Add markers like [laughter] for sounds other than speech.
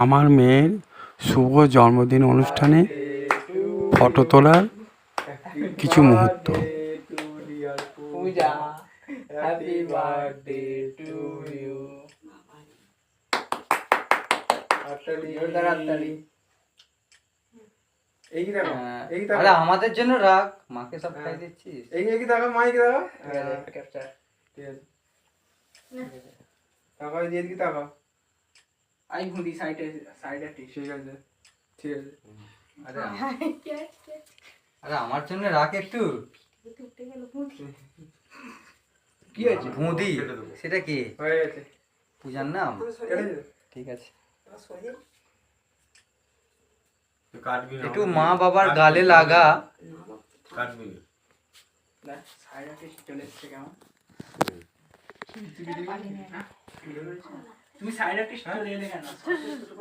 আমার মেয়ের শুভ জন্মদিন অনুষ্ঠানে ফটো তোলার কিছু মুহূর্ত। পূজা বার্থডে টু ইউ এই কি দেখো? হ্যাঁ। এই কি আমাদের জন্য রাখ। মাকে সব খাই দিচ্ছিস। এই কি দেখো? কি ঠিক আছে। তাকাও এই দিকে তাকাও আই ঘুরি সাইডে সাইডে ঠিক আছে ঠিক আছে। আরে আরে আমার জন্য রাখ একটু। কি হয়েছে? বুঁদি সেটা কি? হয়ে গেছে। পূজার নাম? ঠিক আছে। একটু মা বাবার গালে লাগা। কাটবি। সাইডে চলে এসছে কেমন? তুমি সাইড টিস চলে এলে কেন? [laughs]